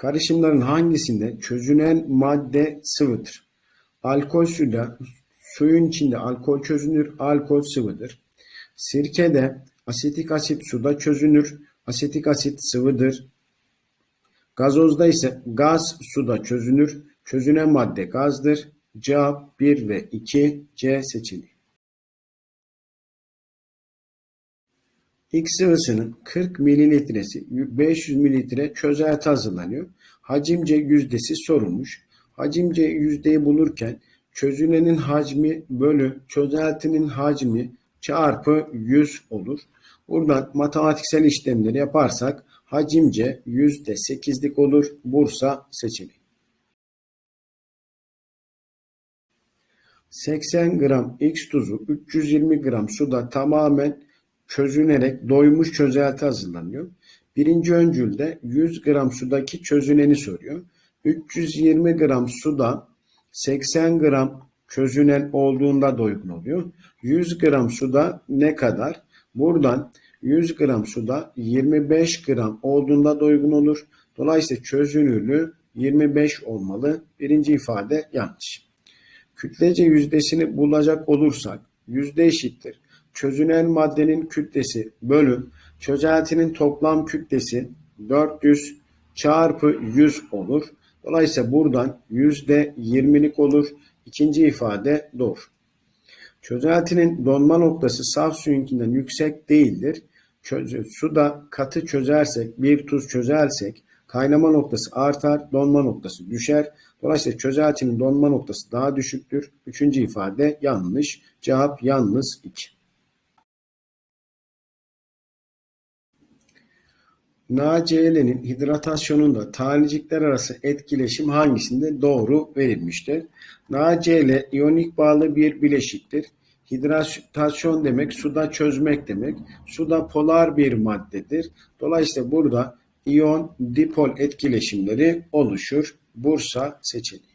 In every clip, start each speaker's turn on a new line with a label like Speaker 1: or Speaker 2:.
Speaker 1: Karışımların hangisinde çözünen madde sıvıdır? Alkol suda, suyun içinde alkol çözünür, alkol sıvıdır. Sirkede asetik asit suda çözünür, asetik asit sıvıdır. Gazozda ise gaz suda çözünür, çözünen madde gazdır. Cevap 1 ve 2 C seçeneği. X sıvısının 40 mililitresi 500 mililitre çözelti hazırlanıyor. Hacimce yüzdesi sorulmuş. Hacimce yüzdeyi bulurken çözünenin hacmi bölü çözeltinin hacmi çarpı 100 olur. Buradan matematiksel işlemleri yaparsak hacimce yüzde sekizlik olur. Bursa seçeneği. 80 gram X tuzu 320 gram suda tamamen çözünerek doymuş çözelti hazırlanıyor. Birinci öncülde 100 gram sudaki çözüneni soruyor. 320 gram suda 80 gram çözünen olduğunda doygun oluyor. 100 gram suda ne kadar? Buradan 100 gram suda 25 gram olduğunda doygun olur. Dolayısıyla çözünürlüğü 25 olmalı. Birinci ifade yanlış. Kütlece yüzdesini bulacak olursak yüzde eşittir. Çözünen maddenin kütlesi bölü çözeltinin toplam kütlesi 400 çarpı 100 olur. Dolayısıyla buradan yüzde 20'lik olur. İkinci ifade doğru. Çözeltinin donma noktası saf suyunkinden yüksek değildir. Çözü, suda katı çözersek, bir tuz çözersek kaynama noktası artar, donma noktası düşer. Dolayısıyla çözeltinin donma noktası daha düşüktür. Üçüncü ifade yanlış. Cevap yalnız 2. NaCl'nin hidratasyonunda tanecikler arası etkileşim hangisinde doğru verilmiştir? NaCl iyonik bağlı bir bileşiktir. Hidratasyon demek suda çözmek demek. Suda polar bir maddedir. Dolayısıyla burada iyon dipol etkileşimleri oluşur. Bursa seçeneği.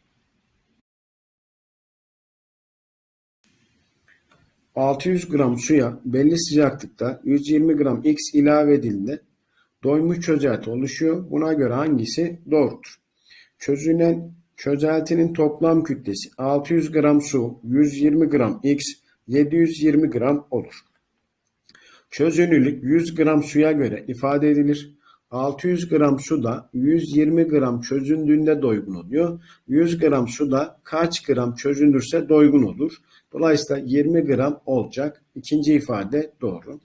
Speaker 1: 600 gram suya belli sıcaklıkta 120 gram X ilave edildiğinde doymuş çözelti oluşuyor. Buna göre hangisi doğrudur? Çözünen çözeltinin toplam kütlesi 600 gram su, 120 gram X, 720 gram olur. Çözünürlük 100 gram suya göre ifade edilir. 600 gram suda 120 gram çözündüğünde doygun oluyor. 100 gram suda kaç gram çözünürse doygun olur. Dolayısıyla 20 gram olacak. İkinci ifade doğru.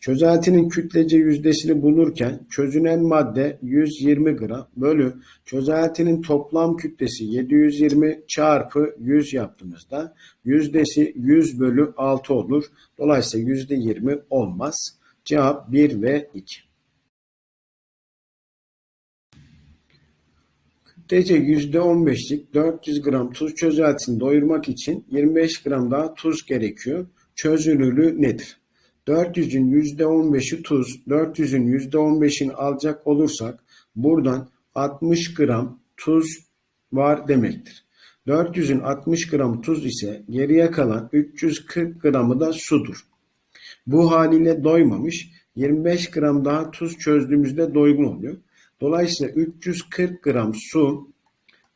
Speaker 1: Çözeltinin kütlece yüzdesini bulurken çözünen madde 120 gram bölü çözeltinin toplam kütlesi 720 çarpı 100 yaptığımızda yüzdesi 100 bölü 6 olur. Dolayısıyla yüzde 20 olmaz. Cevap 1 ve 2. Kütlece %15'lik 400 gram tuz çözeltisini doyurmak için 25 gram daha tuz gerekiyor. Çözünürlüğü nedir? 400'ün %15'i tuz, 400'ün %15'ini alacak olursak buradan 60 gram tuz var demektir. 400'ün 60 gram tuz ise geriye kalan 340 gramı da sudur. Bu haliyle doymamış 25 gram daha tuz çözdüğümüzde doygun oluyor. Dolayısıyla 340 gram su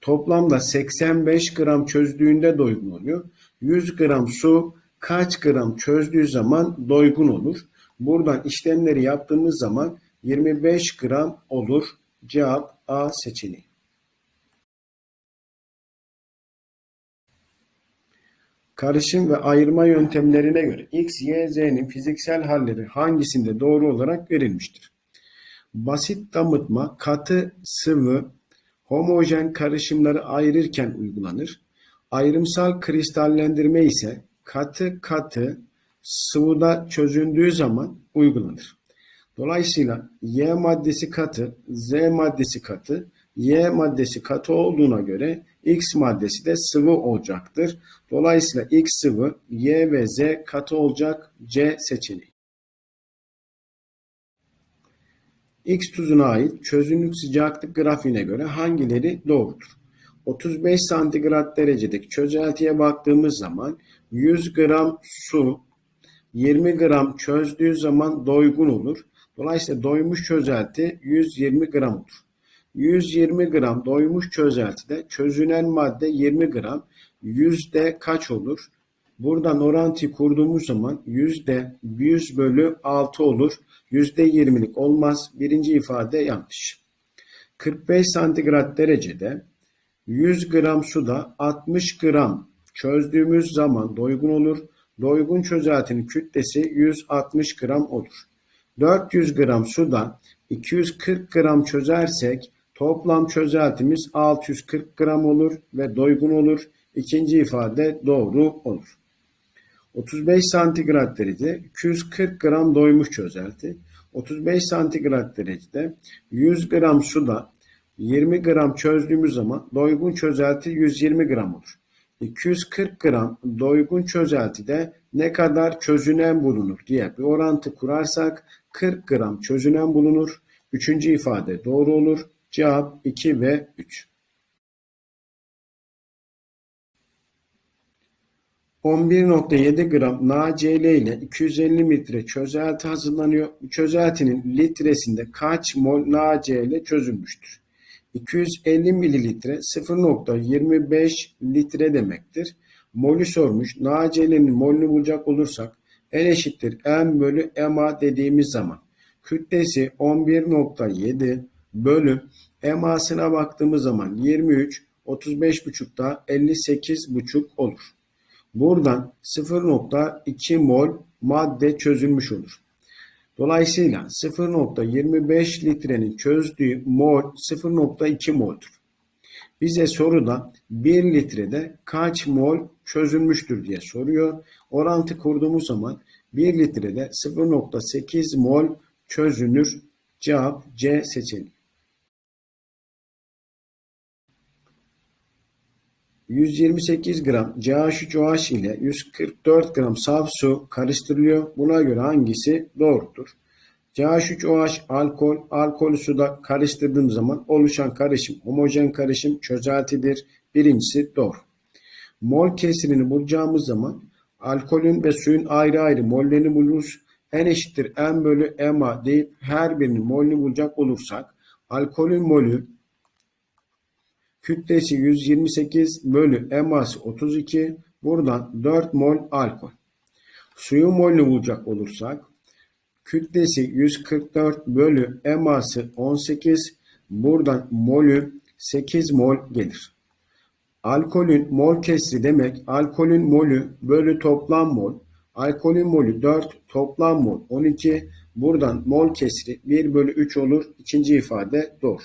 Speaker 1: toplamda 85 gram çözdüğünde doygun oluyor. 100 gram su kaç gram çözdüğü zaman doygun olur. Buradan işlemleri yaptığımız zaman 25 gram olur. Cevap A seçeneği. Karışım ve ayırma yöntemlerine göre X, Y, Z'nin fiziksel halleri hangisinde doğru olarak verilmiştir? Basit damıtma katı, sıvı, homojen karışımları ayırırken uygulanır. Ayrımsal kristallendirme ise katı katı sıvıda çözündüğü zaman uygulanır. Dolayısıyla Y maddesi katı, Z maddesi katı, Y maddesi katı olduğuna göre X maddesi de sıvı olacaktır. Dolayısıyla X sıvı, Y ve Z katı olacak C seçeneği. X tuzuna ait çözünürlük sıcaklık grafiğine göre hangileri doğrudur? 35 santigrat derecedeki çözeltiye baktığımız zaman 100 gram su 20 gram çözdüğü zaman doygun olur. Dolayısıyla doymuş çözelti 120 gram olur. 120 gram doymuş çözeltide çözünen madde 20 gram. Yüzde kaç olur? Buradan orantıyı kurduğumuz zaman yüzde 100 bölü 6 olur. Yüzde 20'lik olmaz. Birinci ifade yanlış. 45 santigrat derecede 100 gram suda 60 gram çözdüğümüz zaman doygun olur. Doygun çözeltinin kütlesi 160 gram olur. 400 gram suda 240 gram çözersek toplam çözeltimiz 640 gram olur ve doygun olur. İkinci ifade doğru olur. 35 santigrat derece 240 gram doymuş çözelti. 35 santigrat derecede 100 gram suda 20 gram çözdüğümüz zaman doygun çözelti 120 gram olur. 240 gram doygun çözeltide ne kadar çözünen bulunur diye bir orantı kurarsak 40 gram çözünen bulunur. Üçüncü ifade doğru olur. Cevap 2 ve 3. 11.7 gram NaCl ile 250 litre çözelti hazırlanıyor. Çözeltinin litresinde kaç mol NaCl çözülmüştür? 250 mililitre 0.25 litre demektir. Molü sormuş. NaCl'nin molünü bulacak olursak N eşittir M bölü MA dediğimiz zaman kütlesi 11.7 bölü MA'sına baktığımız zaman 23 35.5'da 58.5 olur. Buradan 0.2 mol madde çözülmüş olur. Dolayısıyla 0.25 litrenin çözdüğü mol 0.2 mol'dur. Bize soruda 1 litrede kaç mol çözülmüştür diye soruyor. Orantı kurduğumuz zaman 1 litrede 0.8 mol çözünür. Cevap C seçeneği. 128 gram CH3OH ile 144 gram saf su karıştırılıyor. Buna göre hangisi doğrudur? CH3OH alkol, alkolü suda karıştırdığım zaman oluşan karışım homojen karışım çözeltidir. Birincisi doğru. Mol kesirini bulacağımız zaman alkolün ve suyun ayrı ayrı mollerini buluruz. N eşittir M bölü MA deyip her birinin molünü bulacak olursak alkolün molü kütlesi 128 bölü eması 32 buradan 4 mol alkol. Suyun molünü bulacak olursak kütlesi 144 bölü eması 18 buradan molü 8 mol gelir. Alkolün mol kesri demek alkolün molü bölü toplam mol. Alkolün molü 4 toplam mol 12 buradan mol kesri 1 bölü 3 olur. İkinci ifade doğru.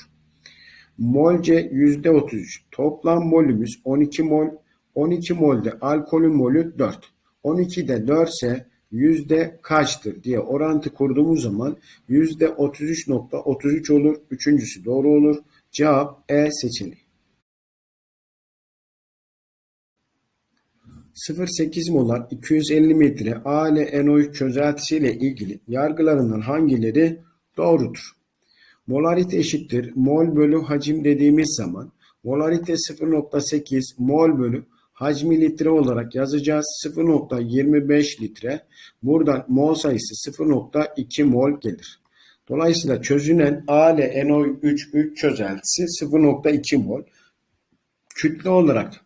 Speaker 1: Molce %33. Toplam molümüz 12 mol. 12 molde alkolün molü 4. 12'de 4 ise yüzde kaçtır diye orantı kurduğumuz zaman yüzde 33.33 olur. Üçüncüsü doğru olur. Cevap E seçeneği. 0.8 molar 250 metre A ile NO3 çözeltisiyle ilgili yargılarından hangileri doğrudur? Molarite eşittir mol bölü hacim dediğimiz zaman molarite 0.8 mol bölü hacmi litre olarak yazacağız. 0.25 litre. Buradan mol sayısı 0.2 mol gelir. Dolayısıyla çözünen A ile NO3 3 çözeltisi 0.2 mol. Kütle olarak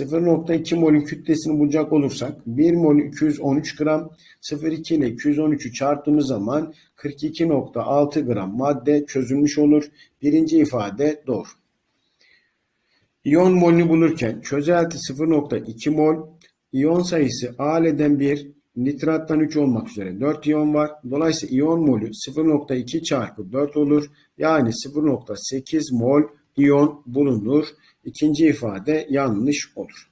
Speaker 1: 0.2 molün kütlesini bulacak olursak 1 mol 213 gram 0.2 ile 213'ü çarptığımız zaman 42.6 gram madde çözülmüş olur. Birinci ifade doğru. İyon molünü bulurken çözelti 0.2 mol, iyon sayısı A'leden 1, nitrattan 3 olmak üzere 4 iyon var. Dolayısıyla iyon molü 0.2 çarpı 4 olur. Yani 0.8 mol iyon bulunur. İkinci ifade yanlış olur.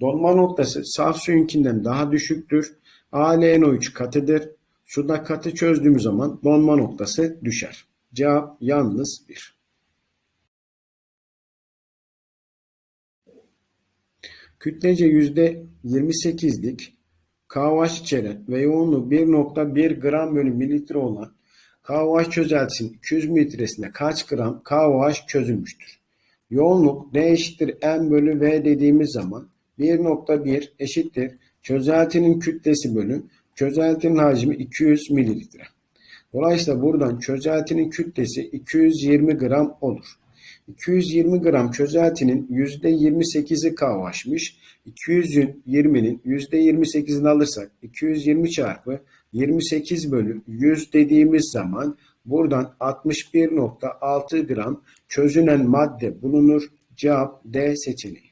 Speaker 1: Donma noktası saf suyunkinden daha düşüktür. AlNO3 katıdır. Suda katı çözdüğümüz zaman donma noktası düşer. Cevap yalnız 1. Kütlece %28'lik KOH içeren ve yoğunluğu 1.1 gram bölü mililitre olan KOH çözeltisinin 200 mililitresinde kaç gram KOH çözülmüştür? Yoğunluk D eşittir M bölü V dediğimiz zaman 1.1 eşittir çözeltinin kütlesi bölü çözeltinin hacmi 200 mililitre. Dolayısıyla buradan çözeltinin kütlesi 220 gram olur. 220 gram çözeltinin %28'i kahvaşmış. 220'nin %28'ini alırsak 220 çarpı 28 bölü 100 dediğimiz zaman buradan 61.6 gram çözünen madde bulunur. Cevap D seçeneği.